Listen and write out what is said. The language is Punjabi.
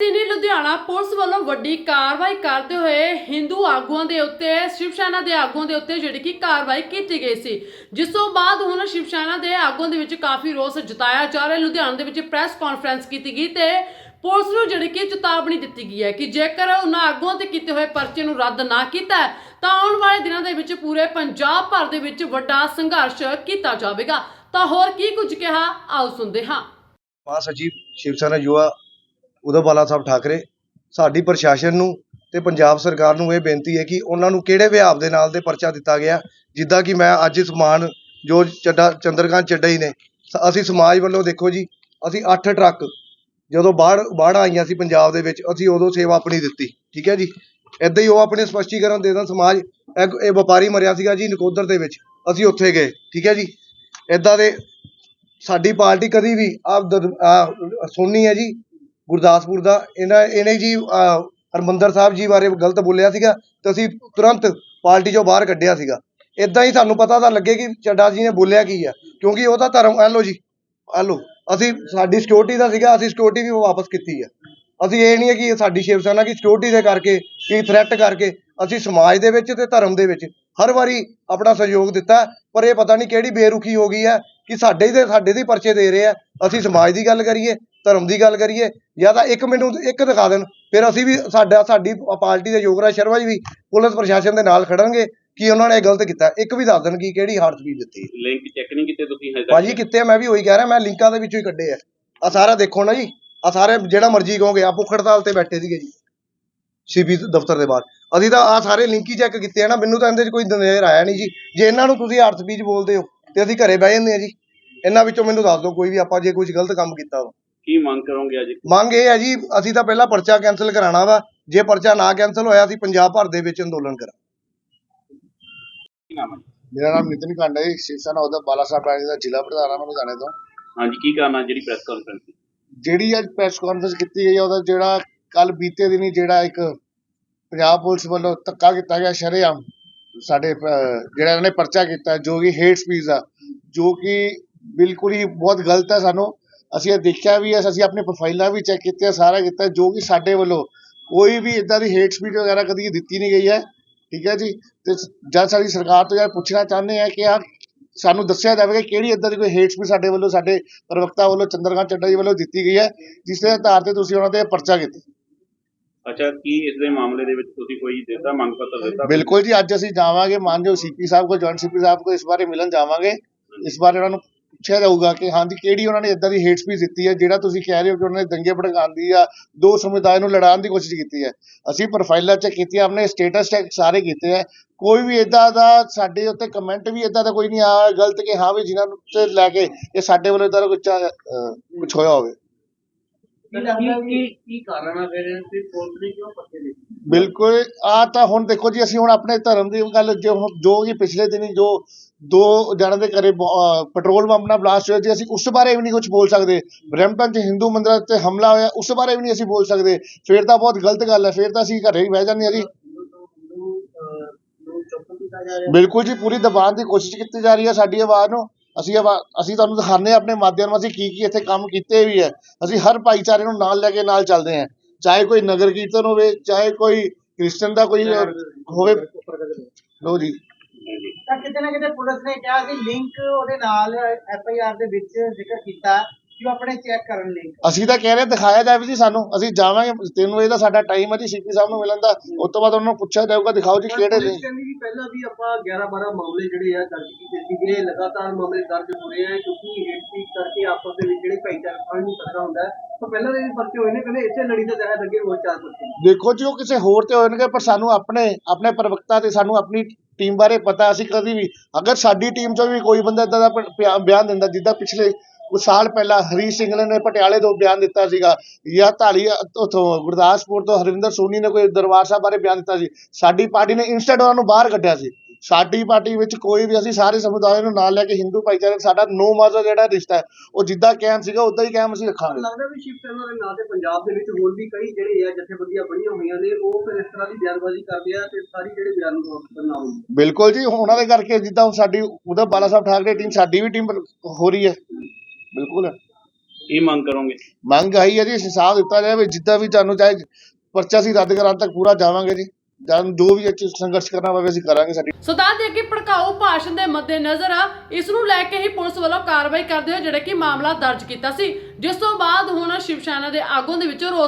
ਦਿਨੀ ਲੁਧਿਆਣਾ ਪੁਲਿਸ ਵੱਲੋਂ ਵੱਡੀ ਕਾਰਵਾਈ ਕਰਦੇ ਹੋਏ ਹਿੰਦੂ ਆਗੂਆਂ ਦੇ ਉੱਤੇ ਸ਼ਿਵ ਸੈਨਾ ਦੇ ਆਗੂਆਂ ਦੇ ਉੱਤੇ ਜਿਹੜੀ ਕਿ ਕਾਰਵਾਈ ਕੀਤੀ ਗਈ ਸੀ। ਜਿਸ ਤੋਂ ਬਾਅਦ ਹੁਣ ਸ਼ਿਵ ਸੈਨਾ ਦੇ ਆਗੂਆਂ ਦੇ ਵਿੱਚ ਕਾਫੀ ਰੋਸ ਜਤਾਇਆ ਜਾ ਰਿਹਾ। ਲੁਧਿਆਣਾ ਦੇ ਵਿੱਚ ਪ੍ਰੈਸ ਕਾਨਫਰੰਸ ਕੀਤੀ ਗਈ ਤੇ ਪੁਲਿਸ ਨੂੰ ਜਿਹੜੀ ਕਿ ਚੇਤਾਵਨੀ ਦਿੱਤੀ ਗਈ ਹੈ ਕਿ ਜੇਕਰ ਉਹਨਾਂ ਆਗੂਆਂ ਤੇ ਕੀਤੇ ਹੋਏ ਪਰਚੇ ਨੂੰ ਰੱਦ ਨਾ ਕੀਤਾ, ਤਾਂ ਆਉਣ ਵਾਲੇ ਦਿਨਾਂ ਦੇ ਵਿੱਚ ਪੂਰੇ ਪੰਜਾਬ ਭਰ ਦੇ ਵਿੱਚ ਵੱਡਾ ਸੰਘਰਸ਼ ਕੀਤਾ ਜਾਵੇਗਾ। ਤਾਂ ਹੋਰ ਕੀ ਕੁਝ ਕਿਹਾ, ਆਓ ਸੁਣਦੇ ਹਾਂ। ਮਹਾਸਚਿਵ ਸ਼ਿਵ ਸੈਨਾ ਯੁਵਾ ਉਦੋਂ ਬਾਲਾ ਸਾਹਿਬ ਠਾਕਰੇ, ਸਾਡੀ ਪ੍ਰਸ਼ਾਸਨ ਨੂੰ ਤੇ ਪੰਜਾਬ ਸਰਕਾਰ ਨੂੰ ਇਹ ਬੇਨਤੀ ਹੈ ਕਿ ਉਹਨਾਂ ਨੂੰ ਕਿਹੜੇ ਵਿਹਾਰ ਦੇ ਨਾਲ ਤੇ ਪਰਚਾ ਦਿੱਤਾ ਗਿਆ, ਜਿੱਦਾਂ ਕਿ ਮੈਂ ਅੱਜ ਸਮਾਨ ਜੋ ਚੱਡਾ ਚੰਦਰਕਾਂਤ ਚੱਡਾ ਹੀ ਨੇ ਅਸੀਂ ਸਮਾਜ ਵੱਲੋਂ ਦੇਖੋ ਜੀ, ਅਸੀਂ 8 ਟਰੱਕ ਜਦੋਂ ਬਾੜ ਬਾੜ ਆਈਆਂ ਸੀ ਪੰਜਾਬ ਦੇ ਵਿੱਚ, ਅਸੀਂ ਉਦੋਂ ਸੇਵਾ ਆਪਣੀ ਦਿੱਤੀ, ਠੀਕ ਹੈ ਜੀ? ਇਦਾਂ ਹੀ ਉਹ ਆਪਣੇ ਸਪਸ਼ਟੀਕਰਨ ਦੇ ਦੇਣ ਸਮਾਜ ਇਹ ਇਹ ਵਪਾਰੀ ਮਰਿਆ ਸੀਗਾ ਜੀ ਨਕੋਦਰ ਦੇ ਵਿੱਚ, ਅਸੀਂ ਉੱਥੇ ਗਏ, ਠੀਕ ਹੈ ਜੀ? ਇਦਾਂ ਦੇ ਸਾਡੀ ਪਾਰਟੀ ਕਦੀ ਵੀ ਆਪ ਸੁਣਨੀ ਹੈ ਜੀ ਗੁਰਦਾਸਪੁਰ ਦਾ ਇਹਨਾਂ ਇਹਨੇ ਜੀ ਅਹ, ਹਰਮੰਦਰ ਸਾਹਿਬ ਜੀ ਬਾਰੇ ਗਲਤ ਬੋਲਿਆ ਸੀਗਾ ਤੇ ਅਸੀਂ ਤੁਰੰਤ ਪਾਰਟੀ ਚੋਂ ਬਾਹਰ ਕੱਢਿਆ ਸੀਗਾ। ਇਦਾਂ ਹੀ ਸਾਨੂੰ ਪਤਾ ਤਾਂ ਲੱਗੇ ਕਿ ਚੱਡਾ ਜੀ ਨੇ ਬੋਲਿਆ ਕੀ ਆ ਕਿਉਂਕਿ ਉਹਦਾ ਧਰਮ ਆ ਲਓ ਜੀ ਆ ਲਓ ਅਸੀਂ ਸਾਡੀ ਸਿਕਿਉਰਿਟੀ ਦਾ ਸੀਗਾ ਅਸੀਂ ਸਿਕਿਉਰਿਟੀ ਵੀ ਵਾਪਸ ਕੀਤੀ ਆ। ਅਸੀਂ ਇਹ ਨਹੀਂ ਹੈ ਕਿ ਸਾਡੀ ਸ਼ਿਵ ਸੈਨਾ ਕਿ ਸਿਕਿਉਰਿਟੀ ਦੇ ਕਰਕੇ ਕੀ ਥ੍ਰੈਟ ਕਰਕੇ ਅਸੀਂ ਸਮਾਜ ਦੇ ਵਿੱਚ ਤੇ ਧਰਮ ਦੇ ਵਿੱਚ ਹਰ ਵਾਰੀ ਆਪਣਾ ਸਹਿਯੋਗ ਦਿੱਤਾ ਪਰ ਇਹ ਪਤਾ ਨਹੀਂ ਕਿਹੜੀ ਬੇਰੁਖੀ ਹੋ ਗਈ ਹੈ ਕਿ ਸਾਡੇ ਹੀ ਦੇ ਸਾਡੇ ਦੇ ਪਰਚੇ ਦੇ ਰਹੇ ਆ ਅਸੀਂ ਸਮਾਜ ਦੀ ਗੱਲ ਕਰੀਏ ਧਰਮ ਦੀ ਗੱਲ ਕਰੀਏ ਜਾਂ ਤਾਂ ਇੱਕ ਮੈਨੂੰ ਇੱਕ ਦਿਖਾ ਦੇਣ ਫਿਰ ਅਸੀਂ ਵੀ ਸਾਡਾ ਸਾਡੀ ਪਾਰਟੀ ਦੇ ਯੋਗਰਾਜ ਸ਼ਰਮਾ ਜੀ ਵੀ ਪੁਲਿਸ ਪ੍ਰਸ਼ਾਸਨ ਦੇ ਨਾਲ ਖੜਨਗੇ ਕਿ ਉਹਨਾਂ ਨੇ ਇਹ ਗਲਤ ਕੀਤਾ ਇੱਕ ਵੀ ਦੱਸ ਦੇਣ ਕਿ ਕਿਹੜੀ ਹਾਰਟ ਸਪੀਡ ਦਿੱਤੀ। ਲਿੰਕ ਚੈੱਕ ਨਹੀਂ ਕੀਤੇ ਤੁਸੀਂ ਹਜੇ? ਭਾਜੀ ਆ? ਮੈਂ ਵੀ ਉਹੀ ਕਹਿ ਰਿਹਾ ਮੈਂ ਲਿੰਕਾਂ ਦੇ ਵਿੱਚੋਂ ਹੀ ਕੱਢੇ ਆ ਆ ਸਾਰਾ ਦੇਖੋ ਨਾ ਜੀ ਆ ਸਾਰੇ ਜਿਹੜਾ ਮਰਜ਼ੀ ਕਹੋਗੇ ਆ ਭੁੱਖ ਹੜਤਾਲ ਤੇ ਬੈਠੇ ਸੀਗੇ ਜੀ ਸੀਪੀ ਦਫ਼ਤਰ ਦੇ ਬਾਹਰ ਅਸੀਂ ਤਾਂ ਆ ਸਾਰੇ ਲਿੰਕ ਹੀ ਚੈੱਕ ਕੀਤੇ ਆ ਨਾ ਮੈਨੂੰ ਤਾਂ ਇਹਦੇ 'ਚ ਕੋਈ ਨਜ਼ਰ ਆਇਆ ਨਹੀਂ ਜੀ ਜੇ ਇਹਨਾਂ ਨੂੰ ਤੁਸੀਂ ਹਾਰਟ ਸਪੀਚ ਬੋਲਦੇ ਹੋ ਤੇ ਅਸੀਂ ਘਰੇ ਬਹਿ ਜਾਂਦੇ ਆ ਜੀ ਇਹਨਾਂ ਵਿੱਚੋਂ ਮੈਨੂੰ ਦੱਸ ਦਿਓ ਕੋਈ ਵੀ ਆਪਾਂ ਜੇ ਕੁਝ ਗਲਤ ਕੰਮ ਕੀਤਾ ਵਾ ਕੀ ਮੰਗ ਕਰੋਗੇ ਅੱਜ? ਮੰਗ ਇਹ ਹੈ ਜੀ ਅਸੀਂ ਤਾਂ ਪਹਿਲਾਂ ਪਰਚਾ ਕੈਨਸਲ ਕਰਾਉਣਾ ਵਾ। ਜੇ ਪਰਚਾ ਨਾ ਕੈਨਸਲ ਹੋਇਆ ਅਸੀਂ ਪੰਜਾਬ ਭਰ ਦੇ ਵਿੱਚ ਅੰਦੋਲਨ ਕਰਾਂ ਕੀ ਨਾਮ ਹੈ ਮੇਰਾ ਨਾਮ ਨਿਤਿਨ ਕਾਂਡਾ ਹੈ ਸ਼ਿਵ ਸੈਨਾ ਉਹਦਾ ਬਾਲਾ ਸਾਹਿਬ ਦਾ ਜ਼ਿਲ੍ਹਾ ਪ੍ਰਧਾਨ ਹਾਂ ਮੈਂ ਲੁਧਿਆਣੇ ਤੋਂ। ਹਾਂਜੀ ਕੀ ਕਰਨਾ ਜਿਹੜੀ ਪ੍ਰੈਸ ਕਾਨਫਰੰਸ ਜਿਹੜੀ ਅੱਜ ਪ੍ਰੈਸ ਕਾਨਫਰੰਸ ਕੀਤੀ ਗਈ ਹੈ ਉਹਦਾ ਜਿਹੜਾ ਕੱਲ ਬੀਤੇ ਦਿਨੀ ਜਿਹੜਾ ਇੱਕ ਪੰਜਾਬ ਪੁਲਿਸ ਵੱਲੋਂ ਧੱਕਾ ਕੀਤਾ ਗਿਆ ਸ਼ਰੇਆਮ ਸਾਡੇ ਜਿਹੜਾ ਇਹਨਾਂ ਨੇ ਪਰਚਾ ਕੀਤਾ ਜੋ ਕਿ ਹੇਟ ਸਪੀਚ ਆ ਜੋ ਕਿ ਬਿਲਕੁਲ ਹੀ ਬਹੁਤ ਗਲਤ ਹੈ ਸਾਨੂੰ। ਅਸੀਂ ਇਹ ਦੇਖਿਆ ਵੀ ਹੈ ਅਸੀਂ ਆਪਣੀ ਪ੍ਰੋਫਾਈਲਾਂ ਵੀ ਚੈੱਕ ਕੀਤੀਆਂ ਸਾਰਾ ਕੀਤਾ ਜੋ ਕਿ ਸਾਡੇ ਵੱਲੋਂ ਕੋਈ ਵੀ ਇਦਾਂ ਦੀ ਹੇਟ ਸਪੀਚ ਵਗੈਰਾ ਕਦੀ ਦਿੱਤੀ ਨਹੀਂ ਗਈ ਹੈ ਠੀਕ ਹੈ ਜੀ? ਤੇ ਜਦ ਸਾਡੀ ਸਰਕਾਰ ਤੋਂ ਇਹ ਪੁੱਛਣਾ ਚਾਹੁੰਦੇ ਆ ਕਿ ਆ ਸਾਨੂੰ ਦੱਸਿਆ ਜਾਵੇ ਕਿ ਕਿਹੜੀ ਇਦਾਂ ਦੀ ਕੋਈ ਹੇਟ ਸਪੀਚ ਸਾਡੇ ਵੱਲੋਂ ਸਾਡੇ ਪ੍ਰਵਕਤਾ ਵੱਲੋਂ ਚੰਦਰਕਾਂਤ ਚੱਡਾ ਜੀ ਵੱਲੋਂ ਦਿੱਤੀ ਗਈ ਹੈ ਜਿਸ ਦੇ ਆਧਾਰ ਤੇ ਤੁਸੀਂ ਉਹਨਾਂ ਤੇ ਪਰਚਾ ਕੀਤਾ। ਅੱਛਾ ਕੀ ਇਸ ਦੇ ਮਾਮਲੇ ਦੇ ਵਿੱਚ ਤੁਸੀਂ ਕੋਈ ਦਿੱਤਾ ਮੰਗ ਪੱਤਰ ਦਿੱਤਾ? ਬਿਲਕੁਲ ਜੀ ਅੱਜ ਅਸੀਂ ਜਾਵਾਂਗੇ ਮਾਨਯੋਗ ਸੀਪੀ ਸਾਹਿਬ ਕੋਲ ਜੁਆਇੰਟ ਸੀਪੀ ਸਾਹਿਬ ਕੋਲ ਇਸ ਬਾਰੇ ਮਿਲਣ ਜਾਵਾਂਗੇ। ਇਸ ਬਾਰੇ ਉਹਨਾਂ ਨੂੰ ਪੁੱਛਿਆ ਜਾਊਗਾ ਕਿ ਹਾਂਜੀ ਕਿਹੜੀ ਉਹਨਾਂ ਨੇ ਇਦਾਂ ਦੀ ਹੇਟ ਸਪੀਚ ਦਿੱਤੀ ਹੈ ਜਿਹੜਾ ਤੁਸੀਂ ਕਹਿ ਰਹੇ ਹੋ ਕਿ ਉਹਨਾਂ ਨੇ ਦੰਗੇ ਭੜਕਾਉਣ ਦੀ ਜਾਂ ਦੋ ਸਮੁਦਾਇ ਨੂੰ ਲੜਾਉਣ ਦੀ ਕੋਸ਼ਿਸ਼ ਕੀਤੀ ਹੈ। ਅਸੀਂ ਪ੍ਰੋਫਾਈਲਾਂ ਚੈੱਕ ਕੀਤੀਆਂ ਆਪਣੇ ਸਟੇਟਸ ਚੈੱਕ ਸਾਰੇ ਕੀਤੇ ਹੈ। ਕੋਈ ਵੀ ਇਦਾਂ ਦਾ ਸਾਡੇ ਉੱਤੇ ਕਮੈਂਟ ਵੀ ਇਦਾਂ ਦਾ ਕੋਈ ਨਹੀਂ ਆਇਆ ਗਲਤ ਕਿ ਹਾਂ ਵੀ ਜਿਨ੍ਹਾਂ ਨੂੰ ਤੇ ਲੈ ਕੇ ਇਹ ਸਾਡੇ ਵੱਲੋਂ ਇਦਾਂ ਦਾ ਕੁਝ ਹੋਇਆ ਹੋਵੇ। ਆ ਬਿਲਕੁਲ ਆ ਤਾਂ ਹੁਣ ਦੇਖੋ ਜੀ ਅਸੀਂ ਹੁਣ ਆਪਣੇ ਧਰਮ ਦੀ ਗੱਲ ਜੋ ਜੋ ਕਿ ਪਿਛਲੇ ਦਿਨੀ ਜੋ ਦੋ ਜਣਾਂ ਦੇ ਘਰੇ ਪੈਟਰੋਲ ਪੰਪ ਨਾਲ ਬਲਾਸਟ ਹੋਇਆ ਜੀ ਅਸੀਂ ਉਸ ਬਾਰੇ ਵੀ ਨਹੀਂ ਕੁਝ ਬੋਲ ਸਕਦੇ। ਬ੍ਰੈਂਪਟਨ 'ਚ ਹਿੰਦੂ ਮੰਦਿਰਾਂ ਤੇ ਹਮਲਾ ਹੋਇਆ, ਉਸ ਬਾਰੇ ਵੀ ਨਹੀਂ ਅਸੀਂ ਬੋਲ ਸਕਦੇ। ਫਿਰ ਤਾਂ ਬਹੁਤ ਗਲਤ ਗੱਲ ਹੈ। ਫਿਰ ਤਾਂ ਅਸੀਂ ਘਰੇ ਹੀ ਬਹਿ ਜਾਂਦੇ ਹਾਂ ਜੀ। ਬਿਲਕੁਲ ਜੀ, ਪੂਰੀ ਦਬਾਉਣ ਦੀ ਕੋਸ਼ਿਸ਼ ਕੀਤੀ ਜਾ ਰਹੀ ਹੈ ਸਾਡੀ ਆਵਾਜ਼ ਨੂੰ। ਅਸੀਂ ਅਸੀਂ ਤੁਹਾਨੂੰ ਦਿਖਾਉਂਦੇ ਹਾਂ ਆਪਣੇ ਮਾਧਿਅਮ ਅਸੀਂ ਕੀ ਕੀ ਇੱਥੇ ਕੰਮ ਕੀਤੇ ਵੀ ਹੈ। ਅਸੀਂ ਹਰ ਭਾਈਚਾਰੇ ਨੂੰ ਨਾਲ ਲੈ ਕੇ ਨਾਲ ਚੱਲਦੇ ਹਾਂ। ਚਾਹੇ ਕੋਈ ਨਗਰ ਕੀਰਤਨ ਹੋਵੇ, ਚਾਹੇ ਕੋਈ ਕ੍ਰਿਸਚਨ ਦਾ ਕੋਈ ਹੋਵੇ। ਲੋ ਜੀ। ਤਾਂ ਕਿਤੇ ਨਾ ਕਿਤੇ ਪੁਲਿਸ ਨੇ ਕਿਹਾ ਕਿ ਲਿੰਕ ਉਹਦੇ ਨਾਲ ਐਫ ਆਈ ਆਰ ਦੇ ਵਿੱਚ ਜ਼ਿਕਰ ਕੀਤਾ ਕਿ ਉਹ ਆਪਣੇ ਚੈੱਕ ਕਰਨ ਲਿੰਕ ਅਸੀਂ ਤਾਂ ਕਹਿ ਰਹੇ ਦਿਖਾਇਆ ਜਾਵੇ ਜੀ ਸਾਨੂੰ। ਅਸੀਂ ਜਾਵਾਂਗੇ 3 ਵਜੇ ਦਾ ਸਾਡਾ ਟਾਈਮ ਹੈ ਜੀ ਸੀਪੀ ਸਾਹਿਬ ਨੂੰ ਮਿਲਣ ਦਾ। ਉਸ ਤੋਂ ਬਾਅਦ ਉਹਨਾਂ ਨੂੰ ਪੁੱਛਿਆ ਜਾਊਗਾ ਦਿਖਾਓ ਜੀ ਕਿਹੜੇ ਨੇ। ਕਹਿੰਦੀ ਵੀ ਪਹਿਲਾਂ ਵੀ ਆਪਾਂ 11 12 ਮਾਮਲੇ ਜਿਹੜੇ ਆ ਦਰਜ ਕੀਤੇ ਸੀਗੇ। ਲਗਾਤਾਰ ਮਾਮਲੇ ਦਰਜ ਹੋ ਰਹੇ ਆ ਕਿਉਂਕਿ ਹੇਟ ਸਪੀਚ ਕਰਕੇ ਆਪਸ ਦੇ ਵਿੱਚ ਜਿਹੜੇ ਭਾਈਚਾਰੇ ਫੰਡ ਨੂੰ ਖਤਰਾ ਹੁੰਦਾ ਹੈ। ਤਾਂ ਪਹਿਲਾਂ ਦੇ ਵੀ ਪਰਚੇ ਹੋਏ ਨੇ ਕਹਿੰਦੇ ਇਸੇ ਲੜੀ ਦੇ ਤਹਿਤ ਅੱਗੇ ਹੋਰ ਚਾਰ ਪਰਚੇ। ਨੇ। ਦੇਖੋ ਜੀ ਉਹ ਕਿਸੇ ਹੋਰ ਤੇ ਹੋਣਗੇ ਪਰ ਸਾਨੂੰ ਆਪਣੇ ਆਪਣੇ ਪ੍ਰਵਕਤਾ ਤੇ ਸਾਨੂੰ ਆਪਣੀ ਟੀਮ ਬਾਰੇ ਪਤਾ ਅਸੀਂ ਕਦੀ ਵੀ, ਅਗਰ ਸਾਡੀ ਟੀਮ ਚੋਂ ਵੀ ਕੋਈ ਬੰਦਾ ਇਦਾਂ ਦਾ ਬਿਆਨ ਦਿੰਦਾ, ਜਿੱਦਾਂ ਪਿਛਲੇ ਕੁਝ ਸਾਲ ਪਹਿਲਾਂ ਹਰੀ ਸਿੰਘਲਾ ਨੇ ਪਟਿਆਲੇ ਤੋਂ ਬਿਆਨ ਦਿੱਤਾ ਸੀਗਾ, ਜਾਂ ਢਾਲੀ ਉਥੋਂ ਗੁਰਦਾਸਪੁਰ ਤੋਂ ਹਰਵਿੰਦਰ ਸੋਨੀ ਨੇ ਕੋਈ ਦਰਬਾਰ ਸਾਹਿਬ ਬਾਰੇ ਬਿਆਨ ਦਿੱਤਾ ਸੀ, ਸਾਡੀ ਪਾਰਟੀ ਨੇ ਇਨਸਟੈਂਟ ਉਹਨਾਂ ਨੂੰ ਬਾਹਰ ਕੱਢਿਆ ਸੀ। ਸਾਡੀ ਪਾਰਟੀ ਵਿੱਚ ਕੋਈ ਵੀ ਅਸੀਂ ਸਾਰੇ ਸਮੁਦਾਇ ਨੂੰ ਨਾਲ ਲੈ ਕੇ ਹਿੰਦੂ ਭਾਈਚਾਰੇ ਸਾਡਾ ਨੋ ਮਾਜ਼ਾ ਜਿਹੜਾ ਰਿਸ਼ਤਾ ਹੈ ਉਹ ਜਿੱਦਾਂ ਕਾਇਮ ਸੀਗਾ ਉਦਾਂ ਹੀ ਕਾਇਮ ਅਸੀਂ ਰੱਖਾਂਗੇ। ਲੱਗਦਾ ਵੀ ਸੈਨਾ ਦੇ ਨਾਂ ਤੇ ਪੰਜਾਬ ਦੇ ਵਿੱਚ ਹੋਰ ਵੀ ਕਈ ਜਿਹੜੇ ਆ ਜਥੇਬੰਦੀਆਂ ਬਣੀਆਂ ਹੋਈਆਂ ਨੇ ਉਹ ਫਿਰ ਇਸ ਤਰ੍ਹਾਂ ਦੀ ਬਿਆਨਬਾਜ਼ੀ ਕਰਦੇ ਆ ਤੇ ਸਾਰੀ ਜਿਹੜੇ ਬਿਆਨ ਬਣਾਉਂਦੇ ਬਿਲਕੁਲ ਜੀ ਉਹਨਾਂ ਦੇ ਕਰਕੇ ਜਿੱਦਾਂ ਹੁਣ ਸਾਡੀ ਉਹਦਾ ਬਾਲਾ ਸਾਹਿਬ ਠਾਕਰੇ ਟੀਮ ਸਾਡੀ ਵੀ ਟੀਮ ਹੋ ਰਹੀ ਹੈ। ਬਿਲਕੁਲ। ਕੀ ਮੰਗ ਕਰੋਗੇ? ਮੰਗ ਆਈ ਹੈ ਜੀ ਇਨਸਾਫ ਦਿੱਤਾ ਜਾਵੇ ਜਿੱਦਾਂ ਵੀ ਤੁਹਾਨੂੰ ਚਾਹੇ ਪਰਚਾ ਸੀ ਰੱਦ ਕਰਾਉਣ ਤੱਕ ਪੂਰਾ ਜਾਵਾਂਗੇ ਜੀ। ਜਦ ਜੋ ਵੀ ਇਹ 'ਚ ਸੰਘਰਸ਼ ਕਰਨਾ ਪਵੇ ਅਸੀਂ ਕਰਾਂਗੇ ਸਾਡੀ। ਸਦਾ ਦੇ ਅੱਗੇ ਭੜਕਾਊ ਭਾਸ਼ਣ ਦੇ ਮੱਦੇਨਜ਼ਰ ਇਸ ਨੂੰ ਲੈ ਕੇ ਹੀ ਪੁਲਿਸ ਵੱਲੋਂ ਕਾਰਵਾਈ ਕਰਦੇ ਹੋਏ ਜਿਹੜਾ ਕਿ ਮਾਮਲਾ ਦਰਜ ਕੀਤਾ ਸੀ। ਜਿਸ ਤੋਂ ਬਾਅਦ ਹੁਣ ਸ਼ਿਵ ਸੈਨਾ ਦੇ ਆਗੂਆਂ ਦੇ ਵਿੱਚ ਰੋਸ